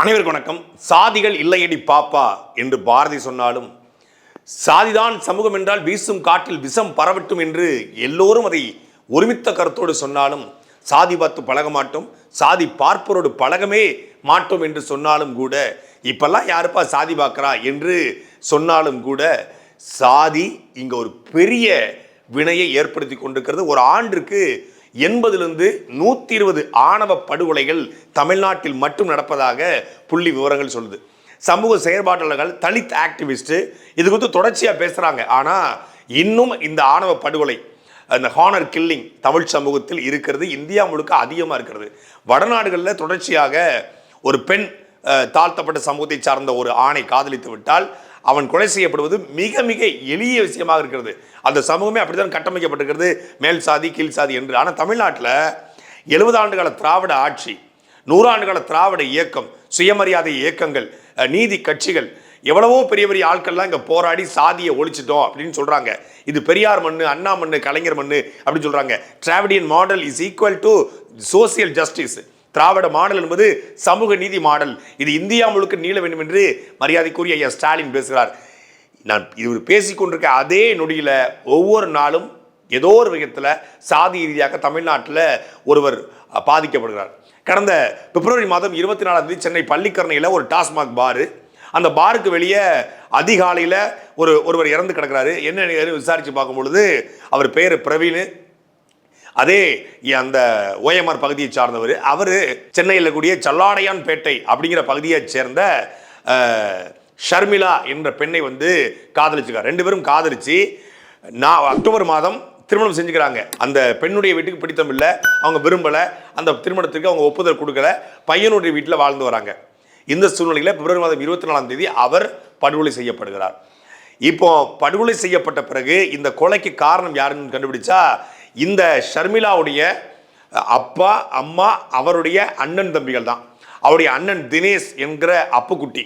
அனைவருக்கும் வணக்கம். சாதிகள் இல்லையடி பாப்பா என்று பாரதி சொன்னாலும் சாதிதான் சமூகம் என்றால் வீசும் காட்டில் விஷம் பரவட்டும் என்று எல்லோரும் அதை ஒருமித்த கருத்தோடு சொன்னாலும் சாதி பார்த்து பழக மாட்டோம் சாதி பார்ப்பரோடு பழகமே மாட்டோம் என்று சொன்னாலும் கூட இப்பெல்லாம் யாருப்பா சாதி பார்க்குறா என்று சொன்னாலும் கூட சாதி இங்கே ஒரு பெரிய வினையை ஏற்படுத்தி கொண்டிருக்கிறது. ஒரு ஆண்டிற்கு எண்பதிலிருந்து நூற்றி இருபது ஆணவ படுகொலைகள் தமிழ்நாட்டில் மட்டும் நடப்பதாக புள்ளி விவரங்கள் சொல்லுது. சமூக செயற்பாட்டாளர்கள் தலித் ஆக்டிவிஸ்ட்டு இது குறித்து தொடர்ச்சியாக பேசுகிறாங்க ஆனால் இன்னும் இந்த ஆணவ படுகொலை அந்த ஹானர் கில்லிங் தமிழ் சமூகத்தில் இருக்கிறது இந்தியா முழுக்க அதிகமாக இருக்கிறது. வடநாடுகளில் தொடர்ச்சியாக ஒரு பெண் தாழ்த்தப்பட்ட சமூகத்தை சார்ந்த ஒரு ஆணை காதலித்து விட்டால் அவன் கொலை செய்யப்படுவது மிக மிக எளிய விஷயமாக இருக்கிறது. அந்த சமூகமே அப்படித்தான் கட்டமைக்கப்பட்டிருக்கிறது. மேல் சாதி கீழ் சாதி என்று. ஆனால் தமிழ்நாட்டில் எழுபது ஆண்டுகால திராவிட ஆட்சி நூறாண்டுகால திராவிட இயக்கம் சுயமரியாதை இயக்கங்கள் நீதி கட்சிகள் எவ்வளவோ பெரிய பெரிய ஆட்கள்லாம் இங்கே போராடி சாதியை ஒழிச்சிட்டோம் அப்படின்னு சொல்கிறாங்க இது பெரியார் மண் அண்ணா மண் கலைஞர் மண் அப்படின்னு சொல்கிறாங்க Dravidian model is equal to social justice Dravida model என்பது சமூக நீதி மாடல். இது இந்தியா முழுக்க நீள வேண்டும் என்று மரியாதைக்குரிய ஐயா ஸ்டாலின் பேசுகிறார். நான் இவர் பேசிக்கொண்டிருக்க அதே நொடியில் ஒவ்வொரு நாளும் ஏதோ ஒரு விதத்தில் சாதி ரீதியாக தமிழ்நாட்டில் ஒருவர் பாதிக்கப்படுகிறார். கடந்த பிப்ரவரி மாதம் இருபத்தி நாலாம் தேதி சென்னை பள்ளிக்கரணையில் ஒரு டாஸ்மாக் பாரு அந்த பாருக்கு வெளியே அதிகாலையில் ஒரு ஒருவர் இறந்து கிடக்கிறாரு. என்ன விசாரித்து பார்க்கும் பொழுது அவர் பேர் பிரவீன் அதே அந்த ஓஎம்ஆர் பகுதியை சார்ந்தவர். அவர் சென்னையில் கூடிய சல்லாடையான் பேட்டை அப்படிங்கிற பகுதியை சேர்ந்த ஷர்மிளா என்ற பெண்ணை வந்து காதலிச்சுக்கார் ரெண்டு பேரும் காதலிச்சு நான் அக்டோபர் மாதம் திருமணம் செஞ்சுக்கிறாங்க. அந்த பெண்ணுடைய வீட்டுக்கு பிடித்தம் இல்லை அவங்க விரும்பலை அந்த திருமணத்துக்கு அவங்க ஒப்புதல் கொடுக்கல பையனுடைய வீட்டில் வாழ்ந்து வராங்க. இந்த சூழ்நிலையில் பிப்ரவரி மாதம் இருபத்தி நாலாம் தேதி அவர் படுகொலை செய்யப்படுகிறார். இப்போ படுகொலை செய்யப்பட்ட பிறகு இந்த கொலைக்கு காரணம் யாருன்னு கண்டுபிடிச்சா இந்த ஷர்மிளாவுடைய அப்பா அம்மா அவருடைய அண்ணன் தம்பிகள் தான் அவருடைய அண்ணன் தினேஷ் என்கிற அப்புக்குட்டி.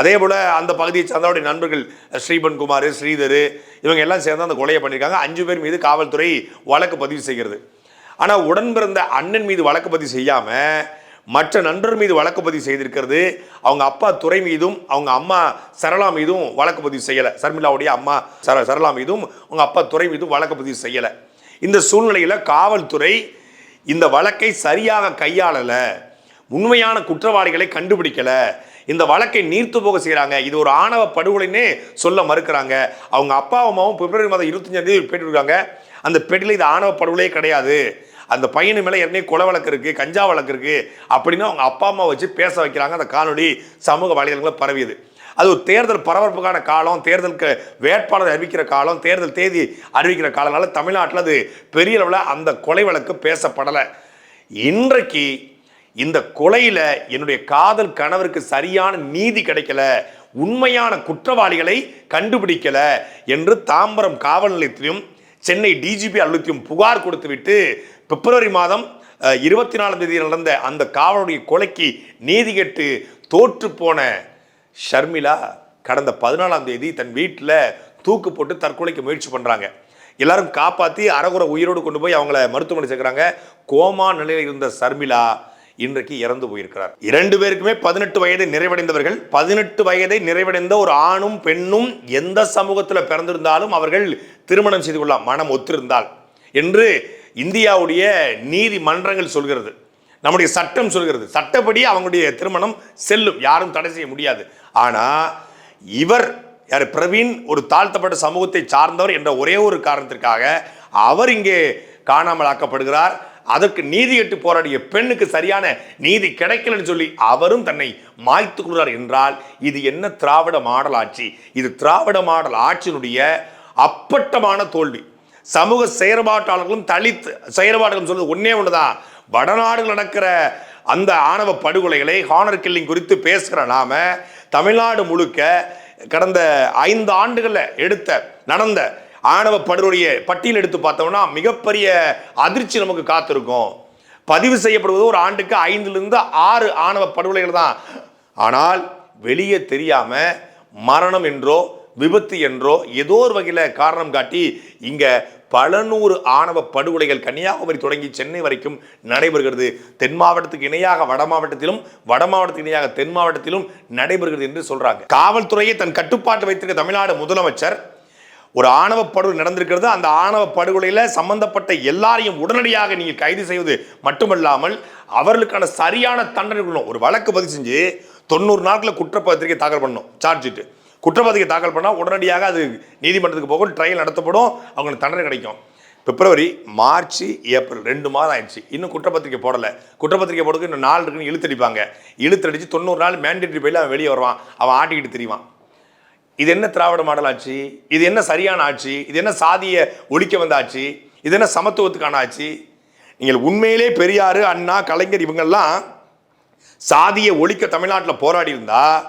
அதே போல் அந்த பகுதியை சார்ந்த அவருடைய நண்பர்கள் ஸ்ரீபன் குமார் ஸ்ரீதர் இவங்க எல்லாம் சேர்ந்து அந்த கொலையை பண்ணியிருக்காங்க. அஞ்சு பேர் மீது காவல்துறை வழக்கு பதிவு செய்கிறது. ஆனால் உடன் பிறந்த அண்ணன் மீது வழக்கு பதிவு செய்யாமல் மற்ற நண்பர் மீது வழக்கு பதிவு செய்திருக்கிறது. அவங்க அப்பா துறை மீதும் அவங்க அம்மா சரளா மீதும் வழக்கு பதிவு செய்யலை. சர்மிளாவுடைய அம்மா சர சரளா மீதும் அவங்க அப்பா துறை மீதும் வழக்கு பதிவு செய்யலை. இந்த சூழ்நிலையில் காவல்துறை இந்த வழக்கை சரியாக கையாளலை உண்மையான குற்றவாளிகளை கண்டுபிடிக்கலை. இந்த வழக்கை நீர்த்து போக செய்கிறாங்க இது ஒரு ஆணவ படுகொலைன்னே சொல்ல மறுக்கிறாங்க. அவங்க அப்பா அம்மாவும் பிப்ரவரி மாதம் இருபத்தஞ்சாம் தேதி பேட்டி இருக்காங்க அந்த பேட்டியில் இது ஆணவ படுகொலையே கிடையாது. அந்த பையனு மேலே ஏற்கனவே கொலை வழக்கு இருக்குது கஞ்சா வழக்கு இருக்குது அப்படின்னு அவங்க அப்பா அம்மா வச்சு பேச வைக்கிறாங்க. அந்த காணொலி சமூக வலைதளங்களில் பரவியது. அது ஒரு தேர்தல் பரபரப்புக்கான காலம் தேர்தலுக்கு வேட்பாளர் அறிவிக்கிற காலம் தேர்தல் தேதி அறிவிக்கிற காலனால தமிழ்நாட்டில் அது பெரிய அளவில் அந்த கொலை வழக்கு பேசப்படலை. இன்றைக்கு இந்த கொலையில் என்னுடைய காதல் கணவருக்கு சரியான நீதி கிடைக்கல உண்மையான குற்றவாளிகளை கண்டுபிடிக்கல என்று தாம்பரம் காவல் நிலையத்திலும் சென்னை டிஜிபி அலுவலகத்தையும் புகார் கொடுத்துவிட்டு பிப்ரவரி மாதம் இருபத்தி நாலாம் தேதி நடந்த அந்த காவலுடைய கொலைக்கு நீதி கேட்டு தோற்று போன ஷர்மிளா கடந்த பதினாலாம் தேதி தன் வீட்டில் தூக்கு போட்டு தற்கொலைக்கு முயற்சி பண்ணுறாங்க எல்லாரும் காப்பாற்றி அறகுற உயிரோடு கொண்டு போய் அவங்கள மருத்துவமனை சேர்க்குறாங்க. கோமா நிலையில் இருந்த ஷர்மிளா இன்றைக்கு இறந்து போயிருக்கிறார். இரண்டு பேருக்குமே பதினெட்டு வயதை நிறைவடைந்தவர்கள் பதினெட்டு வயதை நிறைவடைந்த ஒரு ஆணும் பெண்ணும் எந்த சமூகத்தில் பிறந்திருந்தாலும் அவர்கள் திருமணம் செய்து கொள்ளலாம். மனம் ஒத்திருந்தால் என்று இந்தியாவுடைய நீதிமன்றங்கள் சொல்கிறது. நம்முடைய சட்டம் சொல்கிறது. சட்டப்படி அவங்களுடைய திருமணம் செல்லும். யாரும் தடை செய்ய முடியாது. ஆனால் இவர் யார் பிரவீன் ஒரு தாழ்த்தப்பட்ட சமூகத்தை சார்ந்தவர் என்ற ஒரே ஒரு காரணத்திற்காக அவர் இங்கே காணாமல் ஆக்கப்படுகிறார். அதற்கு நீதி கட்டு போராடிய பெண்ணுக்கு சரியான நீதி கிடைக்கலன்னு சொல்லி அவரும் தன்னை மாய்த்து கொள்கிறார் என்றால் இது என்ன திராவிட மாடல் ஆட்சி? இது திராவிட மாடல் ஆட்சியினுடைய அப்பட்டமான தோல்வி. சமூக செயற்பாட்டாளர்களும் தலித் செயற்பாடுகளும் சொல்றது ஒன்னே தான் வடநாடுகள் நடக்கிற அந்த ஆணவ படுகொலைகளை ஹானர் கில்லிங் குறித்து பேசுகிற நாம தமிழ்நாடு முழுக்க கடந்த ஐந்து ஆண்டுகளில் எடுத்த நடந்த ஆணவ படுகொலையை பட்டியல் எடுத்து பார்த்தோம்னா மிகப்பெரிய அதிர்ச்சி நமக்கு காத்திருக்கும். பதிவு செய்யப்படுவது ஒரு ஆண்டுக்கு ஐந்துலேருந்து ஆறு ஆணவ படுகொலைகள் தான். ஆனால் வெளியே தெரியாம மரணம் என்றோ விபத்து என்றோ ஏதோ ஒரு வகையில் காரணம் காட்டி இங்கே பல நூறு ஆணவ படுகொலைகள் கன்னியாகுமரி தொடங்கி சென்னை வரைக்கும் நடைபெறுகிறது. தென் மாவட்டத்துக்கு இணையாக வட மாவட்டத்திலும் வட மாவட்டத்துக்கு இணையாக தென் மாவட்டத்திலும் நடைபெறுகிறது என்று சொல்றாங்க. காவல்துறையை தன் கட்டுப்பாட்டு வைத்திருக்க தமிழ்நாடு முதலமைச்சர் ஒரு ஆணவ படுகொலை நடந்திருக்கிறது. அந்த ஆணவ படுகொலையில் சம்பந்தப்பட்ட எல்லாரையும் உடனடியாக நீங்கள் கைது செய்வது மட்டுமல்லாமல் அவர்களுக்கான சரியான தண்டனை ஒரு வழக்கு பதிவு செஞ்சு தொண்ணூறு நாட்களில் குற்றப்பத்திரிகை தாக்கல் பண்ணணும். சார்ஜ் ஷீட்டு குற்றப்பத்திரிகை தாக்கல் பண்ணால் உடனடியாக அது நீதிமன்றத்துக்கு போகும் ட்ரையல் நடத்தப்படும் அவங்களுக்கு தண்டனை கிடைக்கும். பிப்ரவரி மார்ச் ஏப்ரல் ரெண்டு மாதம் ஆயிடுச்சு. இன்னும் குற்றப்பத்திரிக்கை போடலை. குற்றப்பத்திரிக்கை போடுறதுக்கு இன்னும் நாள் இருக்குன்னு இழுத்தடிப்பாங்க. இழுத்தடிச்சு தொண்ணூறு நாள் மேண்டேட்டரி பையில் அவன் வெளியே வருவான். அவன் ஆட்டிக்கிட்டு தெரியுவான் இது என்ன திராவிட மாடல் ஆட்சி இது என்ன சரியான ஆட்சி இது என்ன சாதிய ஒழிக்க வந்த ஆட்சி இது என்ன சமத்துவத்துக்கான ஆட்சி நீங்கள் உண்மையிலே பெரியார் அண்ணா கலைஞர் இவங்கெல்லாம் சாதியை ஒழிக்க தமிழ்நாட்டில் போராடி இருந்தால்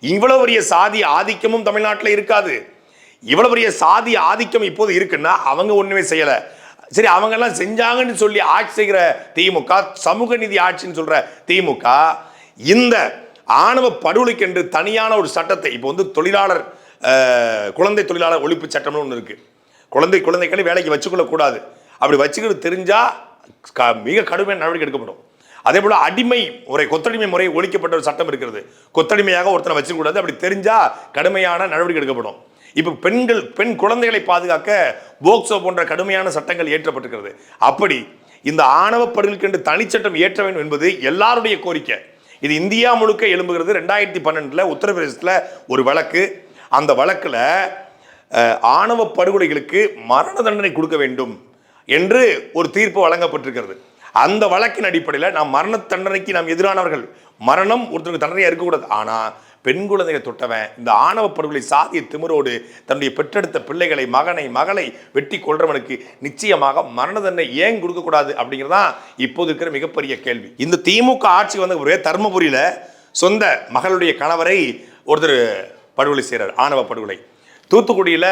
இவ்வளவு பெரிய சாதி ஆதிக்கமும் தமிழ்நாட்டில் இருக்காது. இவ்வளவு பெரிய சாதி ஆதிக்கம் இப்போது இருக்குன்னா அவங்க ஒன்றுமே செய்யலை. சரி அவங்கெல்லாம் செஞ்சாங்கன்னு சொல்லி ஆட்சி செய்கிற திமுக சமூக நீதி ஆட்சின்னு சொல்கிற திமுக இந்த ஆணவ படுகொலைக்கு என்று தனியான ஒரு சட்டத்தை இப்போ வந்து தொழிலாளர் குழந்தை தொழிலாளர் ஒழிப்பு சட்டம்னு ஒன்று இருக்குது குழந்தை குழந்தைகளை வேலைக்கு வச்சுக்கொள்ளக்கூடாது. அப்படி வச்சுக்கிறது தெரிஞ்சால் க- மிக கடுமையான நடவடிக்கை எடுக்கப்படும். அதே போல அடிமை முறை கொத்தடிமை முறை ஒழிக்கப்பட்ட ஒரு சட்டம் இருக்கிறது. கொத்தடிமையாக ஒருத்தனை வச்சுக்கூடாது அப்படி தெரிஞ்சா கடுமையான நடவடிக்கை எடுக்கப்படும். இப்போ பெண்கள் பெண் குழந்தைகளை பாதுகாக்க போக்சோ போன்ற கடுமையான சட்டங்கள் ஏற்றப்பட்டிருக்கிறது அப்படி இந்த ஆணவ படுகொலைக்கென்று தனிச்சட்டம் ஏற்ற வேண்டும் என்பது எல்லாருடைய கோரிக்கை. இது இந்தியா முழுக்க எழும்புகிறது. ரெண்டாயிரத்தி பன்னெண்டுல உத்தரப்பிரதேசத்தில் ஒரு வழக்கு. அந்த வழக்கில் ஆணவ படுகொலைகளுக்கு மரண தண்டனை கொடுக்க வேண்டும் என்று ஒரு தீர்ப்பு வழங்கப்பட்டிருக்கிறது. அந்த வழக்கின் அடிப்படையில் நாம் மரண தண்டனைக்கு நாம் எதிரானவர்கள். மரணம் ஒருத்தருக்கு தண்டனையாக இருக்கக்கூடாது. ஆனால் பெண் குழந்தைகளை தொட்டவன் இந்த ஆணவ படுகொலை சாதிய திமிரோடு தன்னுடைய பெற்றெடுத்த பிள்ளைகளை மகனை மகளை வெட்டி கொள்றவனுக்கு நிச்சயமாக மரண தண்டனை ஏன் கொடுக்கக்கூடாது அப்படிங்கிறதான் இப்போது இருக்கிற மிகப்பெரிய கேள்வி. இந்த திமுக ஆட்சி வந்த ஒரே தருமபுரியில் சொந்த மகளுடைய கணவரை ஒருத்தர் படுகொலை செய்கிறார் ஆணவ படுகொலை. தூத்துக்குடியில்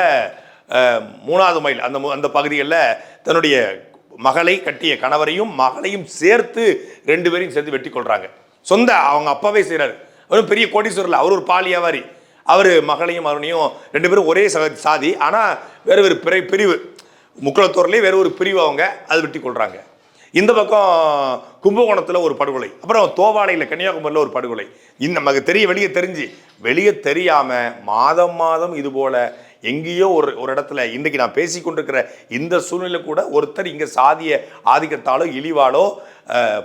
மூணாவது மைல் அந்த அந்த பகுதிகளில் தன்னுடைய மகளை கட்டிய கணவரையும் மகளையும் சேர்த்து ரெண்டு பேரையும் சேர்த்து வெட்டி கொள்றாங்க சொந்த அவங்க அப்பாவே செய்கிறார் அவரும் பெரிய கோடீஸ்வரில் அவர் ஒரு பால் வியாபாரி. அவர் மகளையும் அவனையும் ரெண்டு பேரும் ஒரே சக- சாதி. ஆனால் வேறு வேறு பிற பிரிவு. முக்குளத்தூர்லேயே வேறு ஒரு பிரிவு அவங்க அது வெட்டி கொள்கிறாங்க இந்த பக்கம் கும்பகோணத்தில் ஒரு படுகொலை. அப்புறம் தோவாலையில் கன்னியாகுமரியில் ஒரு படுகொலை. இந்த நமக்கு தெரிய வெளியே தெரிஞ்சு வெளியே தெரியாமல் மாதம் மாதம் இது போல் எங்கேயோ ஒரு ஒரு இடத்துல இன்றைக்கி நான் பேசி கொண்டிருக்கிற இந்த சூழ்நிலை கூட ஒருத்தர் இங்கே சாதிய ஆதிக்கத்தாலோ இழிவாலோ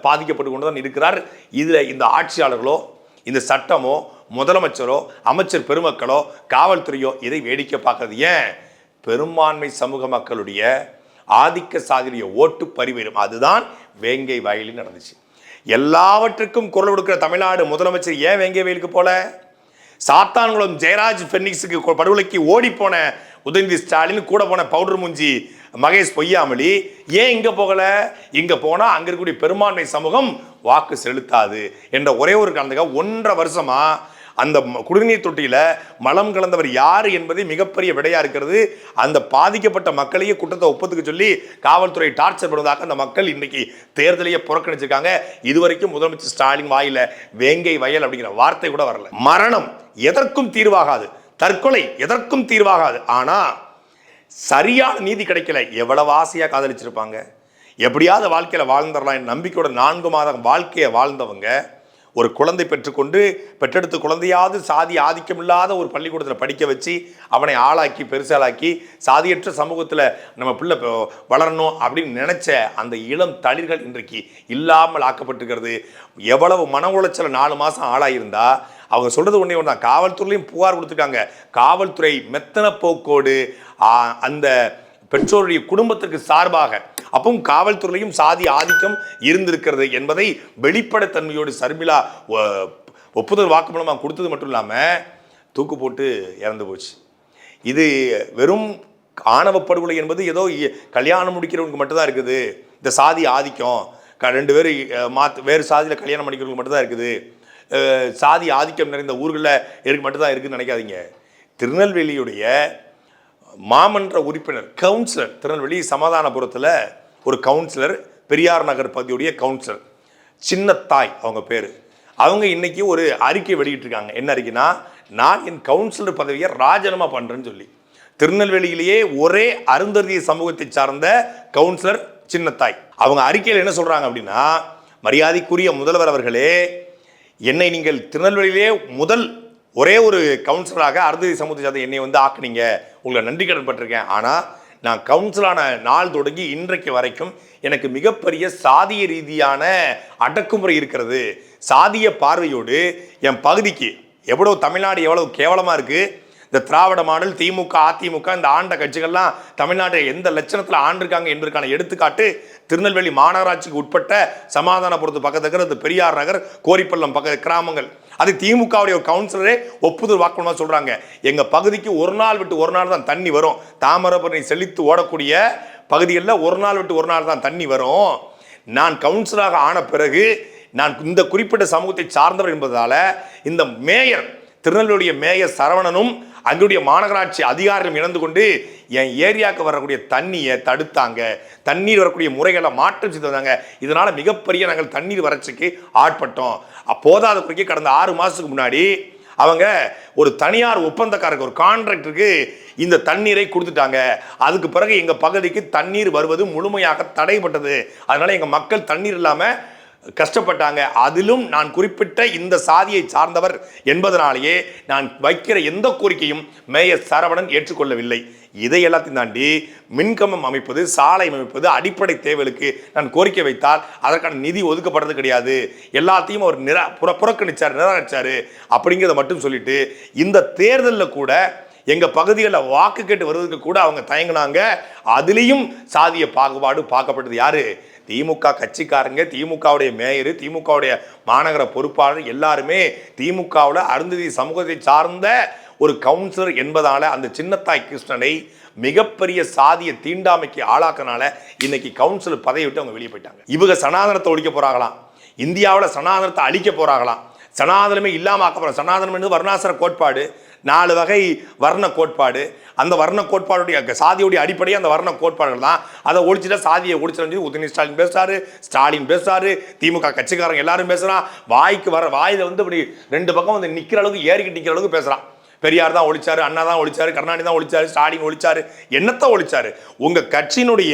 பாதிக்கப்பட்டு கொண்டு தான் இருக்கிறார். இதில் இந்த ஆட்சியாளர்களோ இந்த சட்டமோ முதலமைச்சரோ அமைச்சர் பெருமக்களோ காவல்துறையோ இதை வேடிக்கை பார்க்கறது. ஏன்? பெரும்பான்மை சமூக மக்களுடைய ஆதிக்க சாதியுடைய ஓட்டு பரிவரும் அதுதான் வேங்கை வயலில் நடந்துச்சு. எல்லாவற்றுக்கும் குரல் கொடுக்கிற தமிழ்நாடு முதலமைச்சர் ஏன் வேங்கை வயலுக்கு போல? சாத்தான்குளம் ஜெயராஜ் பென்னிக்ஸுக்கு படுகொலைக்கு ஓடி போன உதயநிதி ஸ்டாலின் கூட போன பவுடர் மூஞ்சி மகேஷ் பொய்யாமலி ஏன் இங்கே போகல? இங்கே போனால் அங்கே இருக்கக்கூடிய பெரும்பான்மை சமூகம் வாக்கு செலுத்தாது என்ற ஒரே ஒரு காரணத்துக்காக ஒன்றரை வருஷமாக அந்த குடிநீர் தொட்டியில் மலம் கலந்தவர் யார் என்பதே மிகப்பெரிய விடையாக இருக்கிறது. அந்த பாதிக்கப்பட்ட மக்களையே குற்றத்தை ஒப்பத்துக்க சொல்லி காவல்துறை டார்ச்சர் பண்ணுவதாக அந்த மக்கள் இன்றைக்கி தேர்தலையே புறக்கணிச்சிருக்காங்க. இதுவரைக்கும் முதலமைச்சர் ஸ்டாலின் வாயில் வேங்கை வயல் அப்படிங்கிற வார்த்தை கூட வரல. மரணம் எதற்கும் தீர்வாகாது. தற்கொலை எதற்கும் தீர்வாகாது. ஆனால் சரியான நீதி கிடைக்கல. எவ்வளவு ஆசையாக காதலிச்சிருப்பாங்க. எப்படியாவது வாழ்க்கையில் வாழ்ந்துடலாம் என் நம்பிக்கையோட நான்கு மாதம் வாழ்க்கையை வாழ்ந்தவங்க ஒரு குழந்தை பெற்றுக்கொண்டு பெற்றெடுத்த குழந்தையாவது சாதி ஆதிக்கம் இல்லாத ஒரு பள்ளிக்கூடத்தில் படிக்க வச்சு அவனை ஆளாக்கி பெருசாலாக்கி சாதியற்ற சமூகத்தில் நம்ம பிள்ளை வளரணும் அப்படின்னு நினச்ச அந்த இளம் தளிர்கள் இன்றைக்கு இல்லாமல் ஆக்கப்பட்டிருக்கிறது. எவ்வளவு மன உளைச்சல் நாலு மாதம் ஆளாயிருந்தா அவங்க சொல்கிறது ஒன்றே ஒன்று தான் காவல்துறையிலையும் புகார் கொடுத்துருக்காங்க. காவல்துறை மெத்தன போக்கோடு அந்த பெற்றோருடைய குடும்பத்திற்கு சார்பாக அப்பவும் காவல்துறையிலையும் சாதி ஆதிக்கம் இருந்திருக்கிறது என்பதை வெளிப்படைத்தன்மையோடு சர்மிளா ஒ- ஒப்புதல் வாக்குமூலமாக கொடுத்தது மட்டும் இல்லாமல் தூக்கு போட்டு இறந்து போச்சு. இது வெறும் ஆணவ படுகொலை என்பது ஏதோ இ- கல்யாணம் முடிக்கிறவங்களுக்கு மட்டும்தான் இருக்குது. இந்த சாதி ஆதிக்கம் க- ரெண்டு பேரும் மாத் வேறு சாதியில் கல்யாணம் பண்ணிக்கிறவங்களுக்கு மட்டும்தான் இருக்குது. சாதி ஆதிக்கம் நிறைந்த ஊர்களில் இருக்கு மட்டும்தான் இருக்குதுன்னு நினைக்காதீங்க. திருநெல்வேலியுடைய மாமன்ற உறுப்பினர் கவுன்சிலர் திருநெல்வேலி சமாதானபுரத்தில் ஒரு கவுன்சிலர் பெரியார் நகர் பகுதியுடைய கவுன்சிலர் சின்னத்தாய் அவங்க பேர். அவங்க இன்றைக்கி ஒரு அறிக்கை வெளியிட்டிருக்காங்க. என்ன அறிக்கைனா நான் என் கவுன்சிலர் பதவியை ராஜினாமா பண்ணுறேன்னு சொல்லி. திருநெல்வேலியிலேயே ஒரே அருந்ததி சமூகத்தை சார்ந்த கவுன்சிலர் சின்னத்தாய் அவங்க அறிக்கையில் என்ன சொல்கிறாங்க அப்படின்னா மரியாதைக்குரிய முதல்வர் அவர்களே என்னை நீங்கள் திருநெல்வேலியிலே முதல் ஒரே ஒரு கவுன்சிலராக அருந்ததி சமூகத்தை சார்ந்த என்னை வந்து ஆக்குனீங்க. உங்களை நன்றி கடன் பட்டிருக்கேன். ஆனால் நான் கவுன்சிலான நாள் தொடங்கி இன்றைக்கு வரைக்கும் எனக்கு மிகப்பெரிய சாதிய ரீதியான அடக்குமுறை இருக்கிறது. சாதிய பார்வையோடு என் பகுதிக்கு எவ்வளோ தமிழ்நாடு எவ்வளோ கேவலமாக இருக்குது இந்த திராவிட மாடல் திமுக அதிமுக இந்த ஆண்ட கட்சிகள்லாம் தமிழ்நாட்டை எந்த லட்சணத்தில் ஆண்டிருக்காங்க என்பதற்கான எடுத்துக்காட்டு திருநெல்வேலி மாநகராட்சிக்கு உட்பட்ட சமாதானபுரத்து பக்கத்துல இந்த பெரியார் நகர் கோரிப்பள்ளம் பக்க கிராமங்கள். அது திமுகவுடைய ஒரு கவுன்சிலரே ஒப்புதல் வாக்குமா சொல்றாங்க. எங்க பகுதிக்கு ஒரு நாள் விட்டு ஒரு நாள் தான் தண்ணி வரும். தாமிரபரணி செழித்து ஓடக்கூடிய பகுதிகளில் ஒரு நாள் விட்டு ஒரு நாள் தான் தண்ணி வரும். நான் கவுன்சிலராக ஆன பிறகு நான் இந்த குறிப்பிட்ட சமூகத்தை சார்ந்தவர் என்பதால் இந்த மேயர் திருநெல்வேலிய மேயர் சரவணனும் அங்குடைய மாநகராட்சி அதிகாரிகள் இணைந்து கொண்டு என் ஏரியாவுக்கு வரக்கூடிய தண்ணியை தடுத்தாங்க. தண்ணீர் வரக்கூடிய முறைகளை மாற்றம் செய்து வந்தாங்க. இதனால் மிகப்பெரிய நாங்கள் தண்ணீர் வறட்சிக்கு ஆட்பட்டோம். அப்போதாத குறைக்கு கடந்த ஆறு மாதத்துக்கு முன்னாடி அவங்க ஒரு தனியார் ஒப்பந்தக்காரருக்கு ஒரு கான்ட்ராக்டருக்கு இந்த தண்ணீரை கொடுத்துட்டாங்க. அதுக்கு பிறகு எங்கள் பகுதிக்கு தண்ணீர் வருவது முழுமையாக தடைப்பட்டது அதனால் எங்கள் மக்கள் தண்ணீர் இல்லாமல் கஷ்டப்பட்டாங்க. அதிலும் நான் குறிப்பிட்ட இந்த சாதியை சார்ந்தவர் என்பதனாலேயே நான் வைக்கிற எந்த கோரிக்கையும் மேயர் சரவணன் ஏற்றுக்கொள்ளவில்லை. இதை எல்லாத்தையும் தாண்டி மின்கம்பம் அமைப்பது சாலை அமைப்பது அடிப்படை தேவைகளுக்கு நான் கோரிக்கை வைத்தால் அதற்கான நிதி ஒதுக்கப்படுறது கிடையாது. எல்லாத்தையும் அவர் நிரா புற புறக்கணிச்சார் நிராகரிச்சாரு அப்படிங்கிறத மட்டும் சொல்லிட்டு இந்த தேர்தலில் கூட எங்கள் பகுதிகளில் வாக்கு கேட்டு வருவதற்கு கூட அவங்க தயங்கினாங்க. அதுலேயும் சாதிய பாகுபாடு பார்க்கப்பட்டது யாரு? திமுக கட்சிக்காரங்க திமுகவுடைய மேயர் திமுகவுடைய மாநகர பொறுப்பாளர் எல்லாருமே திமுகவில் அருந்ததி சமூகத்தை சார்ந்த ஒரு கவுன்சிலர் என்பதால் அந்த சின்னத்தாய் கிருஷ்ணனை மிகப்பெரிய சாதிய தீண்டாமைக்கு ஆளாக்கனால இன்னைக்கு கவுன்சிலர் பதவி விட்டு அவங்க வெளியே போயிட்டாங்க. இவங்க சனாதனத்தை ஒழிக்க போறாங்களாம். இந்தியாவில் சனாதனத்தை அழிக்க போறாங்களாம். சனாதனமே இல்லாமல் ஆக்க போறாங்க சனாதனம் என்பது வர்ணாசிர கோட்பாடு. நாலு வகை வர்ண கோட்பாடு. அந்த வர்ண கோட்பாடுடைய சாதியுடைய அடிப்படையே அந்த வர்ண கோட்பாடுகள் தான். அதை ஒழிச்சுட்டா சாதியை ஒழிச்சிட்டு உதயநிதி ஸ்டாலின் பேசுறாரு ஸ்டாலின் பேசுறாரு திமுக கட்சிக்காரங்க எல்லாரும் பேசுகிறான் வாய்க்கு வர வாயில் வந்து இப்படி ரெண்டு பக்கம் வந்து நிற்கிற அளவுக்கு ஏறிக்கிட்டு நிற்கிற அளவுக்கு பேசுகிறான் பெரியார் தான் ஒழிச்சாரு அண்ணா தான் ஒழிச்சாரு கருணாநிதி தான் ஒழிச்சாரு ஸ்டாலின் ஒழிச்சாரு என்னத்தை ஒழிச்சாரு? உங்கள் கட்சியினுடைய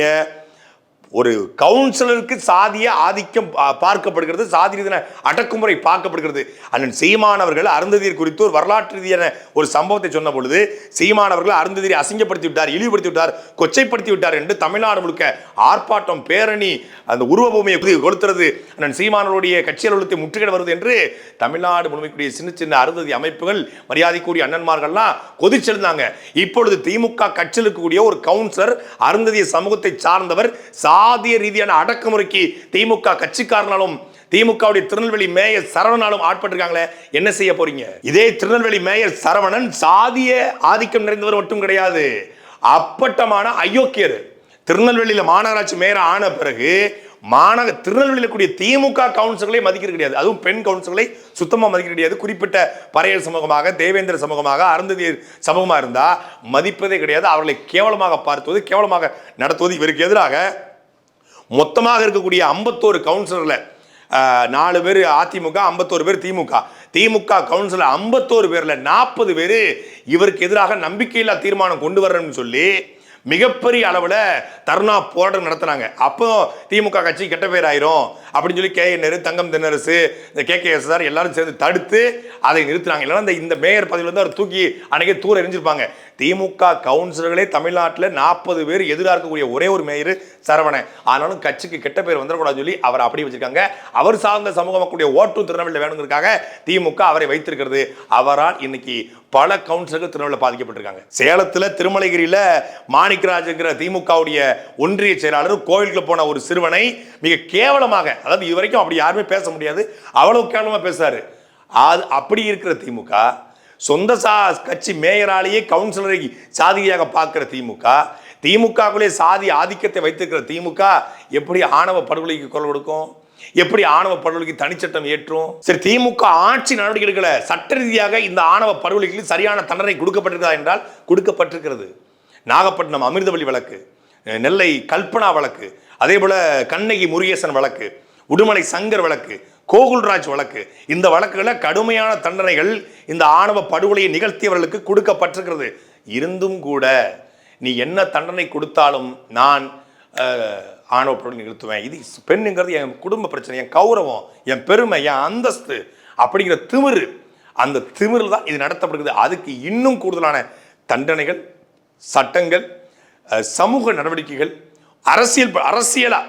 ஒரு கவுன்சிலருக்கு சாதிய ஆதிக்கம் பா- பார்க்கப்படுகிறது. சாதி ரீதியான அடக்குமுறை பார்க்கப்படுகிறது. அண்ணன் சீமானவர்கள் அருந்ததியர் குறித்து ஒரு வரலாற்று ரீதியான ஒரு சம்பவத்தை சொன்ன பொழுது சீமானவர்கள் அருந்ததியரை அசிங்கப்படுத்தி விட்டார் இழிவுபடுத்தி விட்டார் கொச்சைப்படுத்தி விட்டார் என்று தமிழ்நாடு முழுக்க ஆர்ப்பாட்டம் பேரணி அந்த உருவபூமியை கொளுத்துறது அண்ணன் சீமானவருடைய கட்சி அலுவலகத்தை முற்றுகிட வருது என்று தமிழ்நாடு முழுமைக்குரிய சின்ன சின்ன அருந்ததி அமைப்புகள் மரியாதைக்குரிய அண்ணன்மார்கள்லாம் கொதிச்செழுந்தாங்க. இப்பொழுது திமுக கட்சியில் இருக்கக்கூடிய ஒரு கவுன்சிலர் அருந்ததிய சமூகத்தை சார்ந்தவர் சா சாதிய ரீதியான அடக்குமுறைக்கு திமுக கட்சிக்காரனாலும் திமுகவுடைய திருநெல்வேலி மேயர் சரவணனாலும் ஆட்பட்டிருக்காங்களே என்ன செய்ய போறீங்க? இதே திருநெல்வேலி மேயர் சரவணன் சாதிய ஆதிக்கம் நிறைந்தவர் மட்டும் கிடையாது. அப்பட்டமான அயோக்கியர். திருநெல்வேலியில் மாநகராட்சி மேயர் ஆன பிறகு மாநக திருநெல்வேலியில் கூடிய திமுக கவுன்சிலர்களை மதிக்கிறது கிடையாது. அதுவும் பெண் கவுன்சிலர்களை சுத்தமாக மதிக்கிறது கிடையாது. குறிப்பிட்ட பறையர் சமூகமாக தேவேந்திர சமூகமாக அருந்ததியர் சமூகமாக இருந்தால் மதிப்பதே கிடையாது. அவர்களை கேவலமாக பார்த்துவது கேவலமாக நடத்துவது இவருக்கு எதிராக மொத்தமாக இருக்கக்கூடிய ஐம்பத்தோரு கவுன்சிலரில் நாலு பேர் அதிமுக ஐம்பத்தோரு பேர் திமுக. திமுக கவுன்சிலர் ஐம்பத்தோரு பேரில் நாற்பது பேர் இவருக்கு எதிராக நம்பிக்கையில்லா தீர்மானம் கொண்டு வரணும்னு சொல்லி மிகப்பெரிய அளவில் தர்ணா போராட்டம் நடத்துனாங்க. அப்போ திமுக கட்சி கெட்ட பேர் ஆயிரும் அப்படின்னு சொல்லி கே நேரு தங்கம் தென்னரசு இந்த கே கே எஸ் எல்லாரும் சேர்ந்து தடுத்து அதை நிறுத்தினாங்க. இல்லைன்னா இந்த இந்த மேயர் பதவியில் வந்து அவர் தூக்கி அன்னைக்கே தூர எரிஞ்சிருப்பாங்க. திமுக கவுன்சிலர்களே தமிழ்நாட்டில் நாற்பது பேர் எதிராக இருக்கக்கூடிய ஒரே ஒரு மேயர் சரவணன். ஆனாலும் கட்சிக்கு கெட்ட பேர் வந்துடக்கூடாதுன்னு சொல்லி அவர் அப்படி வச்சிருக்காங்க. அவர் சார்ந்த சமூக மக்களுடைய ஓட்டும் திருநெல்வேலியில் வேணுங்கிறதுக்காக திமுக அவரை வைத்திருக்கிறது. அவரால் இன்னைக்கு பல கவுன்சிலர்கள் திருநெல்வேலியில் பாதிக்கப்பட்டிருக்காங்க. சேலத்தில் திருமலைகிரியில் மாணிக்கராஜுங்கிற திமுகவுடைய ஒன்றிய செயலாளர் கோவிலுக்கு போன ஒரு சிறுவனை மிக கேவலமாக அதாவது இது வரைக்கும் அப்படி யாருமே பேச முடியாது அவ்வளவு கேவலமாக பேசுறாரு. அது அப்படி இருக்கிற திமுக சொந்த சா கட்சி மேயராலேயே கவுன்சிலரை சாதியாக பார்க்குற திமுக திமுகக்குள்ளே சாதி ஆதிக்கத்தை வைத்திருக்கிற திமுக எப்படி ஆணவ படுகொலைக்கு குரல் கொடுக்கும்? எப்படி ஆணவ படுகொலைக்கு தனிச்சட்டம் ஏற்றும்? சரி திமுக ஆட்சி நடவடிக்கை சட்ட ரீதியாக இந்த ஆணவ படுகொலைக்கு சரியான தண்டனை கொடுக்கப்பட்டிருக்கிறதா என்றால் கொடுக்கப்பட்டிருக்கிறது. நாகப்பட்டினம் அமிர்தவழி வழக்கு நெல்லை கல்பனா வழக்கு அதே போல கண்ணகி முருகேசன் வழக்கு உடுமலை சங்கர் வழக்கு கோகுல்ராஜ் வழக்கு இந்த வழக்குகளில் கடுமையான தண்டனைகள் இந்த ஆணவ படுகொலையை நிகழ்த்தியவர்களுக்கு கொடுக்கப்பட்டிருக்கிறது. இருந்தும் கூட நீ என்ன தண்டனை கொடுத்தாலும் நான் அஹ், ஆணவ நிகழ்த்துவேன். இது பெண்ணுங்கிறது என் குடும்ப பிரச்சனை என் கௌரவம் என் பெருமை என் அந்தஸ்து அப்படிங்கிற திமிரு. அந்த திமிரில் தான் இது நடத்தப்படுகிறது. அதுக்கு இன்னும் கூடுதலான தண்டனைகள் சட்டங்கள் சமூக நடவடிக்கைகள் அரசியல் அரசியலாக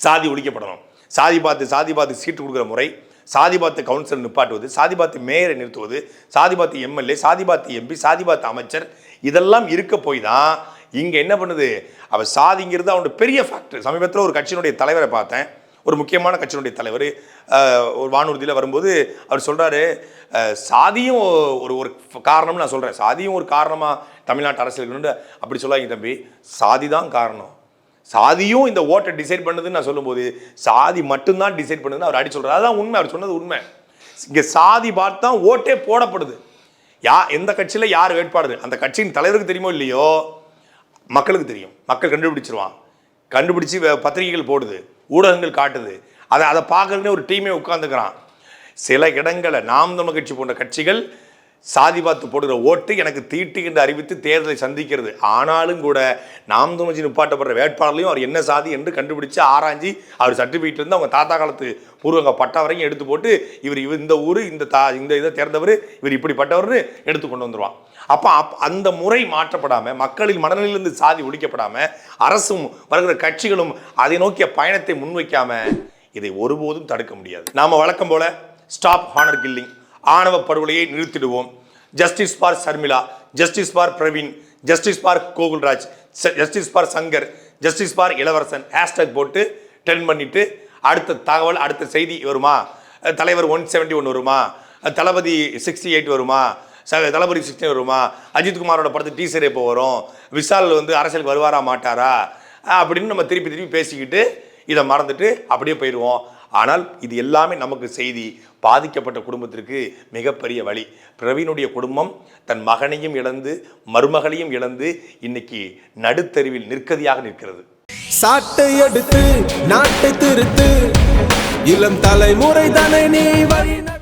சாதி ஒழிக்கப்படணும். சாதி பார்த்து சாதி பார்த்து சீட்டு கொடுக்குற முறை சாதி பார்த்து கவுன்சில் நிப்பாட்டுவது சாதி பார்த்து மேயரை நிறுத்துவது சாதி பார்த்து எம்எல்ஏ சாதி பார்த்து எம்பி சாதி பார்த்து அமைச்சர் இதெல்லாம் இருக்க போய் தான் இங்கே என்ன பண்ணுது? அவள் சாதிங்கிறது அவனோட பெரிய ஃபேக்டர் சமீபத்தில் ஒரு கட்சியினுடைய தலைவரை பார்த்தேன். ஒரு முக்கியமான கட்சியினுடைய தலைவர். ஒரு வானூர்தியில் வரும்போது அவர் சொல்கிறாரு சாதியும் ஒரு ஒரு காரணம்னு நான் சொல்கிறேன் சாதியும் ஒரு காரணமாக தமிழ்நாட்டு அரசியல் அப்படி சொல்லுவாங்க தம்பி. சாதி தான் காரணம். சாதியும் இந்த ஓட்டை டிசைட் பண்ணுதுன்னு நான் சொல்லும்போது சாதி மட்டும்தான் டிசைட் பண்ணுதுன்னு அவர் அடி சொல்கிறார் அதான் உண்மை அவர் சொன்னது உண்மை. இங்கே சாதி பார்த்து தான் ஓட்டே போடப்படுது. யா எந்த கட்சியில் யார் வேட்பாளர்? அந்த கட்சியின் தலைவருக்கு தெரியுமோ இல்லையோ? மக்களுக்கு தெரியும். மக்கள் கண்டுபிடிச்சிருவான் கண்டுபிடிச்சி பத்திரிகைகள் போடுது. ஊடகங்கள் காட்டுது. அதை அதை பார்க்கறதுனே ஒரு டீமே உட்காந்துக்கிறான் சில இடங்களை நாம் தமிழ் கட்சி போன்ற கட்சிகள் சாதி பார்த்து போடுகிற ஓட்டு எனக்கு தீட்டு என்று அறிவித்து தேர்தலை சந்திக்கிறது. ஆனாலும் கூட நாம் தமிழ்ச்சி நிப்பாட்டப்படுற வேட்பாளரையும் அவர் என்ன சாதி என்று கண்டுபிடிச்சு ஆராய்ஞ்சி அவர் சர்டிஃபிகேட் இருந்து அவங்க தாத்தா காலத்து பூர்வங்க பட்டா வரைக்கும் எடுத்து போட்டு இவர் இவர் இந்த ஊர் இந்த தா இந்த இதை தேர்ந்தவர் இவர் இப்படிப்பட்டவர்னு எடுத்து கொண்டு வந்துடுவான் அப்போ அப் அந்த முறை மாற்றப்படாமல் மக்களின் மனநிலையிலிருந்து சாதி ஒழிக்கப்படாமல் அரசும் வருகிற கட்சிகளும் அதை நோக்கிய பயணத்தை முன்வைக்காமல் இதை ஒருபோதும் தடுக்க முடியாது. நாம் வழக்கம் போல ஸ்டாப் ஹானர் கில்லிங் ஆணவ படுகொலையை நிறுத்திடுவோம். Justice for Sharmila justice for Praveen justice for Gokulraj justice for Shankar justice for Ilavarasan hashtag போட்டு ட்ரெண்ட் பண்ணிட்டு அடுத்த தகவல் அடுத்த செய்தி வருமா? தலைவர் ஒன் செவன்ட்டி ஒன் வருமா? தளபதி சிக்ஸ்டி எயிட் வருமா? ச தளபதி சிக்ஸ்டி வருமா? அஜித்குமாரோட படத்து டீசர் எப்போ வரும்? விஷால் வந்து அரசியலுக்கு வருவாரா மாட்டாரா? அப்படின்னு நம்ம திருப்பி திருப்பி பேசிக்கிட்டு இதை மறந்துட்டு அப்படியே போயிடுவோம். ஆனால் இது எல்லாமே நமக்கு செய்தி பாதிக்கப்பட்ட குடும்பத்திற்கு மிகப்பெரிய வழி. பிரவீனுடைய குடும்பம் தன் மகனையும் இழந்து மருமகளையும் இழந்து இன்னைக்கு நடுத்தருவில் நிற்கதியாக நிற்கிறது. சாட்டை எடுத்து நாட்டை திருத்து இளம் தலைமுறை தானே நீ வழி